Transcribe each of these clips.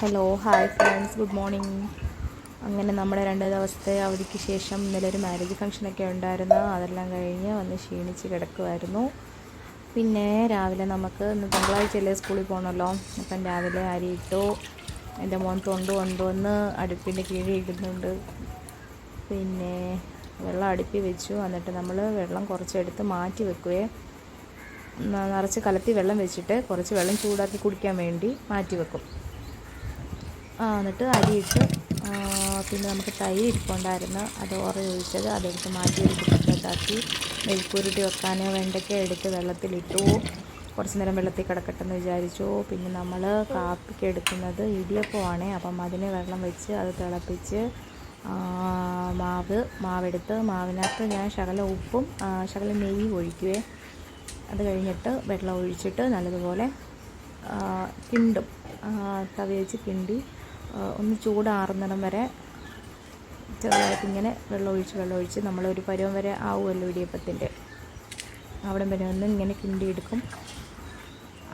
Hello hi friends good morning അങ്ങനെ നമ്മുടെ രണ്ട് ദിവസത്തെ അവധിക്ക് ശേഷം ഇന്നലെ ഒരു മാരേജ് ഫംഗ്ഷനൊക്കെ ഉണ്ടായിരുന്നു. അതെല്ലാം കഴിഞ്ഞ് വന്ന് ക്ഷീണിച്ച് കിടക്കുമായിരുന്നു പിന്നെ രാവിലെ നമുക്ക് ഇന്ന് തിങ്കളാഴ്ചയല്ലേ സ്കൂളിൽ പോകണമല്ലോ അപ്പം രാവിലെ അരിയിട്ടു എന്റെ മോൻ തൊണ്ട് കൊണ്ടുവന്ന് അടുപ്പിന്റെ കീഴിൽ ഇടുന്നുണ്ട്. പിന്നെ വെള്ളം അടുപ്പി വെച്ചു. എന്നിട്ട് നമ്മൾ വെള്ളം കുറച്ചെടുത്ത് മാറ്റി വെക്കുകയെ നിറച്ച് കലത്തി വെള്ളം വെച്ചിട്ട് കുറച്ച് വെള്ളം ചൂടാക്കി കുടിക്കാൻ വേണ്ടി മാറ്റി വെക്കും. എന്നിട്ട് അരിയിട്ട് പിന്നെ നമുക്ക് തൈര് ഇരിപ്പുണ്ടായിരുന്നു. അത് ഓറ ഒഴിച്ചത് അതെടുത്ത് മാറ്റി ഒരു കുട്ടത്താക്കി മെഴുക്കുരുട്ടി വെക്കാൻ വെണ്ടയ്ക്ക എടുത്ത് വെള്ളത്തിലിട്ടു. കുറച്ച് നേരം വെള്ളത്തിൽ കിടക്കട്ടെ എന്ന് വിചാരിച്ചു. പിന്നെ നമ്മൾ കാപ്പിക്ക് എടുക്കുന്നത് ഇടിയപ്പമാണ്. അപ്പം അതിന് വെള്ളം വെച്ച് അത് തിളപ്പിച്ച് മാവ് മാവെടുത്ത് മാവിനകത്ത് ഞാൻ ശകല ഉപ്പും ശകല നെയ്യ് ഒഴിക്കുവേ. അത് കഴിഞ്ഞിട്ട് വെള്ളം ഒഴിച്ചിട്ട് നല്ലതുപോലെ കിണ്ടും തവ വെച്ച് കിണ്ടി ഒന്ന് ചൂടാറുന്നിടം വരെ ചെറുതായിട്ട് ഇങ്ങനെ വെള്ളം ഒഴിച്ച് വെള്ളം ഒഴിച്ച് നമ്മളൊരു പരുവം വരെ ആവുമല്ലോ ഇടിയപ്പത്തിന്റെ. അവിടെ വരെ ഒന്ന് ഇങ്ങനെ കിണ്ടിയെടുക്കും.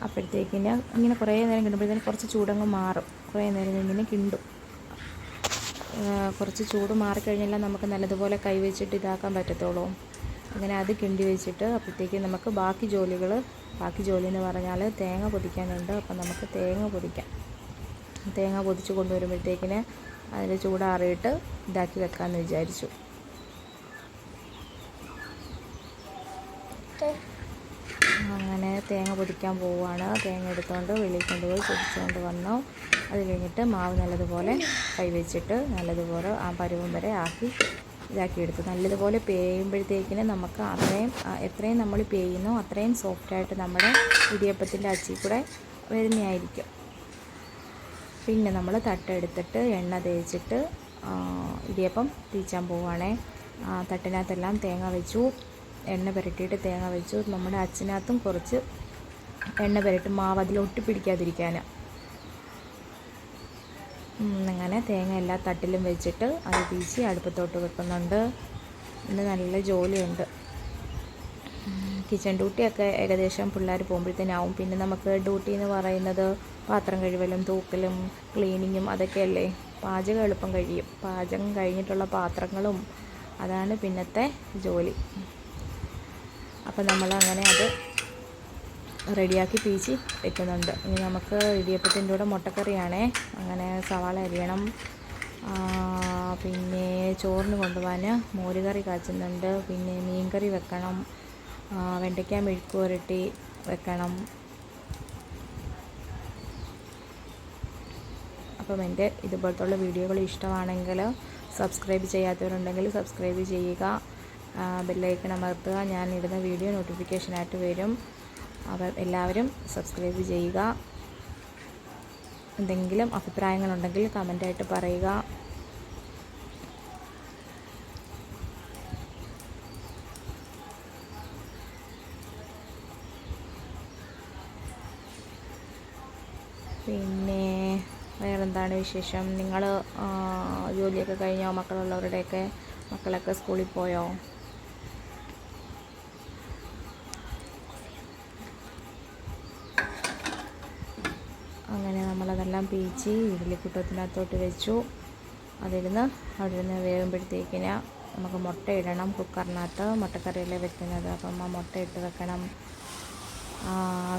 അപ്പോഴത്തേക്കിന് ഇങ്ങനെ കുറേ നേരം കിണ്ടുമ്പോഴത്തേന് കുറച്ച് ചൂടങ്ങ് മാറും. കുറേ നേരം ഇങ്ങനെ കിണ്ടും. കുറച്ച് ചൂട് മാറിക്കഴിഞ്ഞാൽ നമുക്ക് നല്ലതുപോലെ കൈവച്ചിട്ട് ഇതാക്കാൻ പറ്റത്തുള്ളൂ. അങ്ങനെ അത് കിണ്ടി വെച്ചിട്ട് അപ്പോഴത്തേക്ക് നമുക്ക് ബാക്കി ജോലികൾ ബാക്കി ജോലി എന്ന് പറഞ്ഞാൽ തേങ്ങ പൊതിക്കാനുണ്ട്. അപ്പം നമുക്ക് തേങ്ങ പൊതിക്കാം. തേങ്ങ പൊതിച്ച് കൊണ്ടുവരുമ്പോഴത്തേക്കിന് അതിൽ ചൂടാറിയിട്ട് ഇതാക്കി വെക്കാമെന്ന് വിചാരിച്ചു. അങ്ങനെ തേങ്ങ പൊതിക്കാൻ പോവുകയാണ്. തേങ്ങ എടുത്തുകൊണ്ട് വെളിയിൽ കൊണ്ടുപോയി പൊതിച്ചുകൊണ്ട് വന്നു. അത് കഴിഞ്ഞിട്ട് മാവ് നല്ലതുപോലെ കൈവച്ചിട്ട് നല്ലതുപോലെ ആ പരുവം വരെ ആക്കി ഇതാക്കി എടുത്തു. നല്ലതുപോലെ പേയുമ്പോഴത്തേക്കിന് നമുക്ക് അത്രയും എത്രയും നമ്മൾ പേയുന്നു അത്രയും സോഫ്റ്റായിട്ട് നമ്മുടെ ഇടിയപ്പത്തിന്റെ അച്ചി കൂടെ വരുന്നതായിരിക്കും. പിന്നെ നമ്മൾ തട്ടെടുത്തിട്ട് എണ്ണ തേച്ചിട്ട് ഇടിയപ്പം തീച്ചാൻ പോവുകയാണേ തട്ടിനകത്തെല്ലാം തേങ്ങ വെച്ചു. എണ്ണ പുരട്ടിയിട്ട് തേങ്ങ വെച്ചു. നമ്മുടെ അച്ചിനകത്തും കുറച്ച് എണ്ണ പുരട്ടി മാവ് അതിൽ ഒട്ടിപ്പിടിക്കാതിരിക്കാൻ അങ്ങനെ തേങ്ങ എല്ലാ തട്ടിലും വെച്ചിട്ട് അത് തീച്ചി അടുപ്പത്തോട്ട് വെക്കുന്നുണ്ട്. ഇന്ന് നല്ല ജോലിയുണ്ട്. കിച്ചൺ ഡ്യൂട്ടിയൊക്കെ ഏകദേശം പിള്ളേർ പോകുമ്പോഴത്തേനാവും. പിന്നെ നമുക്ക് ഡ്യൂട്ടി എന്ന് പറയുന്നത് പാത്രം കഴിവലും തൂക്കലും ക്ലീനിങ്ങും അതൊക്കെയല്ലേ പാചകം എളുപ്പം കഴിയും. പാചകം കഴിഞ്ഞിട്ടുള്ള പാത്രങ്ങളും അതാണ് പിന്നത്തെ ജോലി. അപ്പം നമ്മൾ അങ്ങനെ അത് റെഡിയാക്കി പീച്ചി വെക്കുന്നുണ്ട്. ഇനി നമുക്ക് ഇടിയപ്പത്തിന്റെ കൂടെ മുട്ടക്കറിയാണേ. അങ്ങനെ സവാള അരിയണം. പിന്നെ ചോറിന് കൊണ്ടുപോകാൻ മോരുകറി കാച്ചുന്നുണ്ട്. പിന്നെ മീൻകറി വെക്കണം. ആ, വെണ്ടയ്ക്ക മെഴുക്ക് പുരട്ടി വെക്കണം. അപ്പം എന്റെ ഇതുപോലത്തുള്ള വീഡിയോകൾ ഇഷ്ടമാണെങ്കിൽ സബ്സ്ക്രൈബ് ചെയ്യാത്തവരുണ്ടെങ്കിൽ സബ്സ്ക്രൈബ് ചെയ്യുക. ബെല്ലൈക്കൺ അമർത്തുക. ഞാൻ ഇടുന്ന വീഡിയോ നോട്ടിഫിക്കേഷനായിട്ട് വരും. അപ്പം എല്ലാവരും സബ്സ്ക്രൈബ് ചെയ്യുക. എന്തെങ്കിലും അഭിപ്രായങ്ങളുണ്ടെങ്കിൽ കമന്റായിട്ട് പറയുക. പിന്നെ വേറെന്താണ് വിശേഷം? നിങ്ങൾ ജോലിയൊക്കെ കഴിഞ്ഞോ? മക്കളുള്ളവരുടെയൊക്കെ മക്കളൊക്കെ സ്കൂളിൽ പോയോ? അങ്ങനെ നമ്മളതെല്ലാം പീച്ചി ഇഡ്ഡലിക്കുട്ടത്തിനകത്തോട്ട് വെച്ചു. അതിരുന്ന് അവിടെ നിന്ന് വേകുമ്പോഴത്തേക്കിന് നമുക്ക് മുട്ട ഇടണം കുക്കറിനകത്ത്. മുട്ടക്കറിയല്ലേ വെക്കുന്നത്? അപ്പം ആ മുട്ട ഇട്ട് വെക്കണം.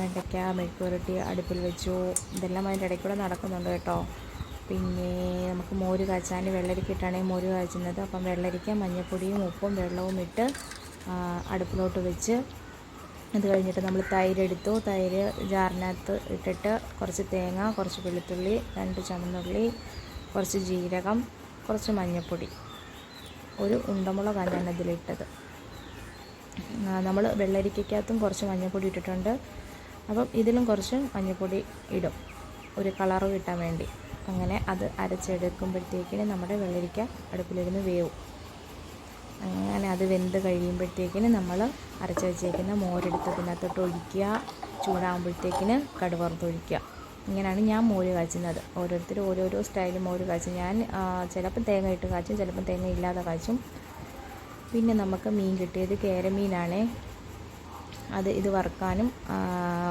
വെണ്ടയ്ക്ക മെഴുക്കുപുരട്ടി അടുപ്പിൽ വെച്ചു. ഇതെല്ലാം അതിന്റെ ഇടയ്ക്ക് കൂടെ നടക്കുന്നുണ്ട് കേട്ടോ. പിന്നെ നമുക്ക് മോര് കാച്ചാൻ വെള്ളരിക്ക ഇട്ടാണെങ്കിൽ മോര് കാച്ചുന്നത്. അപ്പം വെള്ളരിക്ക മഞ്ഞൾപ്പൊടിയും ഉപ്പും വെള്ളവും ഇട്ട് അടുപ്പിലോട്ട് വെച്ച്. അത് കഴിഞ്ഞിട്ട് നമ്മൾ തൈര് എടുത്തു. തൈര് ജാറിനകത്ത് ഇട്ടിട്ട് കുറച്ച് തേങ്ങ കുറച്ച് വെളുത്തുള്ളി രണ്ട് ചുമന്നുള്ളി കുറച്ച് ജീരകം കുറച്ച് മഞ്ഞൾപ്പൊടി ഒരു ഉണ്ടമുളകാണ് ഞാൻ അതിലിട്ടത് നമ്മൾ വെള്ളരിക്കകത്തും കുറച്ച് മഞ്ഞൾപ്പൊടി ഇട്ടിട്ടുണ്ട്. അപ്പം ഇതിലും കുറച്ച് മഞ്ഞൾപ്പൊടി ഇടും. ഒരു കളറ് കിട്ടാൻ വേണ്ടി. അങ്ങനെ അത് അരച്ചെടുക്കുമ്പോഴത്തേക്കിന് നമ്മുടെ വെള്ളരിക്ക അടുപ്പിലിരുന്ന് വേവും. അങ്ങനെ അത് വെന്ത് കഴിയുമ്പോഴത്തേക്കിന് നമ്മൾ അരച്ച് വെച്ചേക്കുന്ന മോരെടുത്ത് ഇതിനകത്തോട്ട് ഒഴിക്കുക. ചൂടാകുമ്പോഴത്തേക്കിന് കടുവറുത്തൊഴിക്കുക ഇങ്ങനെയാണ് ഞാൻ മോര് കാച്ചുന്നത്. ഓരോരുത്തർ ഓരോരോ സ്റ്റൈലും മോര് കാച്ചും. ഞാൻ ചിലപ്പോൾ ചിലപ്പം തേങ്ങ ഇട്ട് കാച്ചും ചിലപ്പം തേങ്ങ ഇല്ലാതെ കാച്ചും. പിന്നെ നമുക്ക് മീൻ കിട്ടിയത് കേരമീനാണേ. അത് ഇത് വറുക്കാനും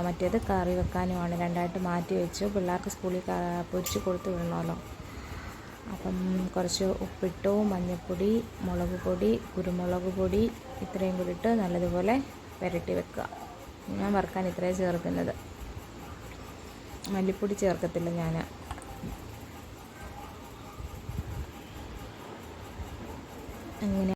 മറ്റേത് കറി വെക്കാനുമാണ്. രണ്ടായിട്ട് മാറ്റി വെച്ചു. പിള്ളേർക്ക് സ്കൂളിൽ പൊരിച്ച് കൊടുത്ത് വിടണമല്ലോ. അപ്പം കുറച്ച് ഉപ്പിട്ടു മഞ്ഞൾപ്പൊടി മുളക് പൊടി കുരുമുളക് പൊടി ഇത്രയും കൂടി ഇട്ട് നല്ലതുപോലെ പുരട്ടി വെക്കുക. ഞാൻ വറുക്കാൻ ഇത്രയും ചേർക്കുന്നത്. മല്ലിപ്പൊടി ചേർക്കത്തില്ല ഞാൻ അങ്ങനെ